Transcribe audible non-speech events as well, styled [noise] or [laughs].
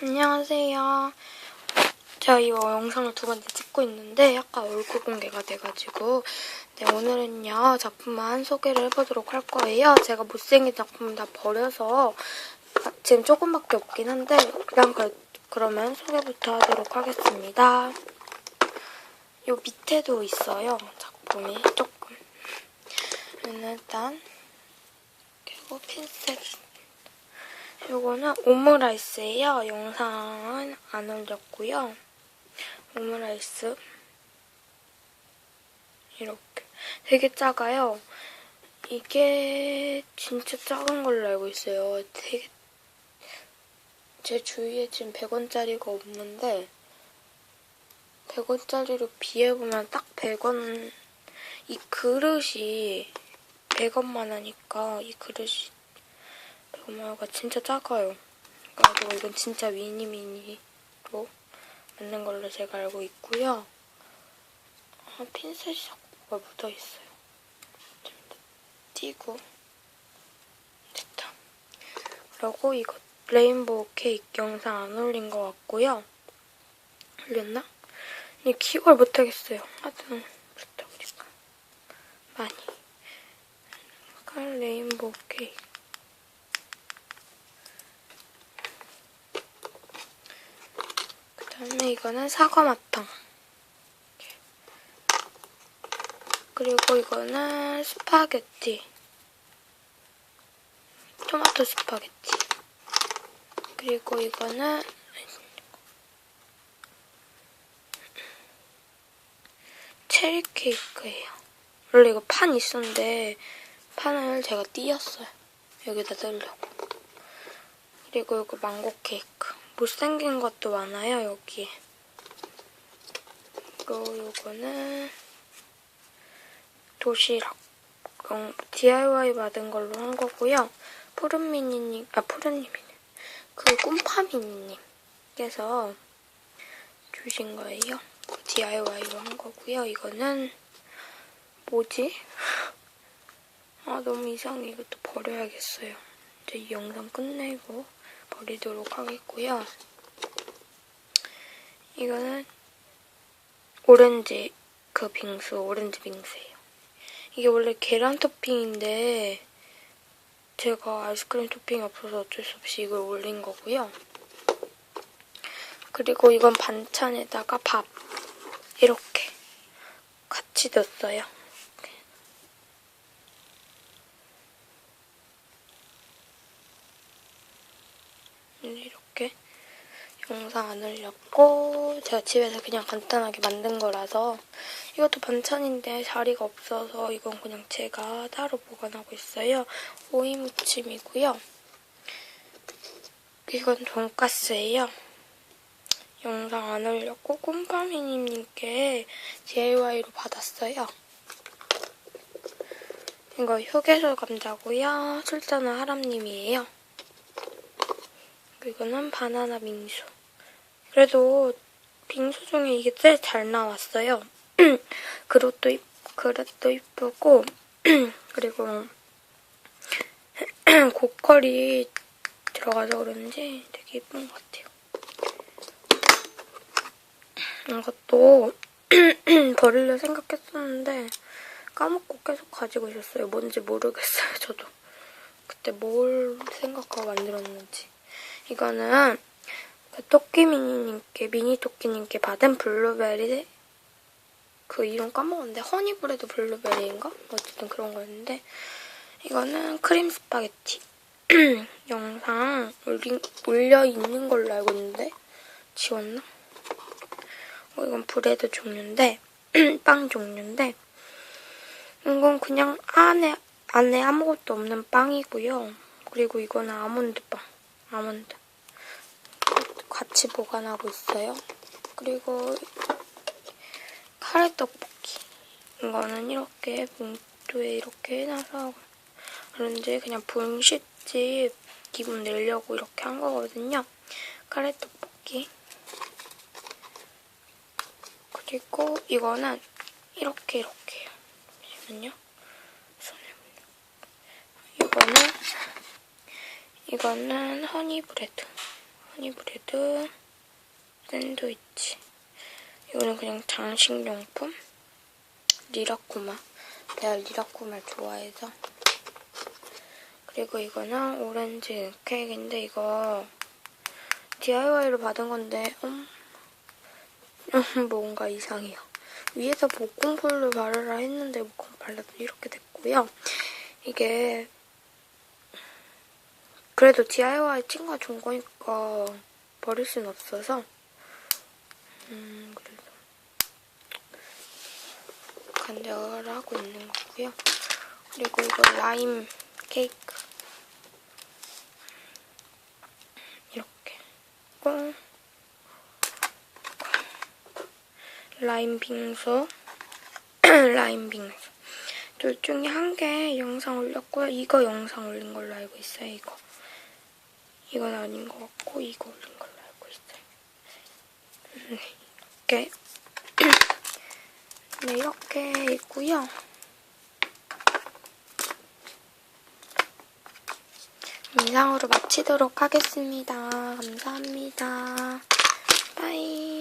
안녕하세요. 제가 이 영상을 두 번째 찍고 있는데 약간 얼굴 공개가 돼가지고 네, 오늘은요 작품만 소개를 해보도록 할 거예요. 제가 못생긴 작품 다 버려서 아, 지금 조금밖에 없긴 한데 그냥 그, 그러면 소개부터 하도록 하겠습니다. 요 밑에도 있어요 작품이 조금. 일단 그리고 핀셋 요거는 오므라이스예요. 영상은 안 올렸고요. 오므라이스 이렇게 되게 작아요. 이게 진짜 작은 걸로 알고 있어요. 되게 제 주위에 지금 100원짜리가 없는데 100원짜리로 비해보면 딱 100원 이 그릇이 100원만 하니까 이 그릇이 엄마가 진짜 작아요. 그리고 이건 진짜 미니미니로 만든 걸로 제가 알고 있고요. 아, 핀셋이 자꾸 뭐가 묻어있어요. 좀 띄고 됐다. 그리고 이거 레인보우 케이크 영상 안 올린 것 같고요. 올렸나? 이 기억을 못하겠어요. 하여튼 그렇다 보니까 많이. 레인보우 케이크. 다음에 이거는 사과 마탕. 그리고 이거는 스파게티. 토마토 스파게티. 그리고 이거는 체리 케이크예요. 원래 이거 판 있었는데 판을 제가 띄었어요. 여기다 넣으려고. 그리고 이거 망고 케이크. 못생긴 것도 많아요, 여기. 그리고 요거는 도시락. DIY 받은 걸로 한 거고요. 푸른미니님, 아, 푸른님이네. 그 꿈파미니님께서 주신 거예요. DIY로 한 거고요. 이거는 뭐지? [laughs] 아, 너무 이상해. 이것도 버려야겠어요. 이제 이 영상 끝내고 버리도록 하겠고요. 이거는 오렌지 그 빙수, 오렌지 빙수예요. 이게 원래 계란 토핑인데 제가 아이스크림 토핑이 없어서 어쩔 수 없이 이걸 올린 거고요. 그리고 이건 반찬에다가 밥 이렇게 같이 넣었어요. 이렇게 영상 안 올렸고 제가 집에서 그냥 간단하게 만든 거라서 이것도 반찬인데 자리가 없어서 이건 그냥 제가 따로 보관하고 있어요. 오이 무침이고요. 이건 돈까스예요. 영상 안 올렸고 꼼파미님께 DIY로 받았어요. 이거 휴게소 감자고요. 출전은 하람님이에요. 이거는 바나나 빙수. 그래도 빙수 중에 이게 제일 잘 나왔어요. [clears throat] 그릇도, 이, 그릇도 이쁘고 [clears throat] 그리고 [clears throat] 고퀄이 들어가서 그런지 되게 예쁜 것 같아요. 이것도 버리려 생각했었는데 까먹고 계속 가지고 있었어요. 뭔지 모르겠어요, 저도. 그때 뭘 생각하고 만들었는지. 이거는 그 토끼 미니님께 미니 토끼님께 받은 블루베리 그 이름 까먹었는데 허니브레드 블루베리인가? 어쨌든 그런 거였는데 이거는 크림 스파게티 [clears throat] 영상 올린, 올려 있는 걸로 알고 있는데 지웠나? 어, 이건 브레드 종류인데 [clears throat] 빵 종류인데 이건 그냥 안에 안에 아무것도 없는 빵이고요. 그리고 이거는 아몬드 빵. 아몬드. 같이 보관하고 있어요. 그리고 카레 떡볶이. 이거는 이렇게 봉투에 이렇게 해놔서 그런지 그냥 분식집 기분 내려고 이렇게 한 거거든요. 카레 떡볶이. 그리고 이거는 이렇게 이렇게요. 잠시만요. 이거는 이거는 허니브레드. 허니브레드, 샌드위치. 이거는 그냥 장식용품. 리라쿠마. 내가 리라쿠마를 좋아해서. 그리고 이거는 오렌지 케이크인데 이거 DIY로 받은 건데 음, 음, 뭔가 이상해요. 위에서 목공풀을 바르라 했는데 목공 발라도 이렇게 됐고요. 이게 그래도 DIY 친구가 준 거니까 버릴 순 없어서. 음 그래서 간절을 하고 있는 거고요. 그리고 이거 라임 케이크. 이렇게. 꽁 라임 빙수. [clears throat] 라임 빙수. 둘 중에 한 개 영상 올렸고요. 이거 영상 올린 걸로 알고 있어요. 이거 이건 아닌 것 같고 이거 올린 걸로 알고 있어요. 음, 이렇게 [clears throat] 네 이렇게 있고요. 이상으로 마치도록 하겠습니다. 감사합니다. 빠이.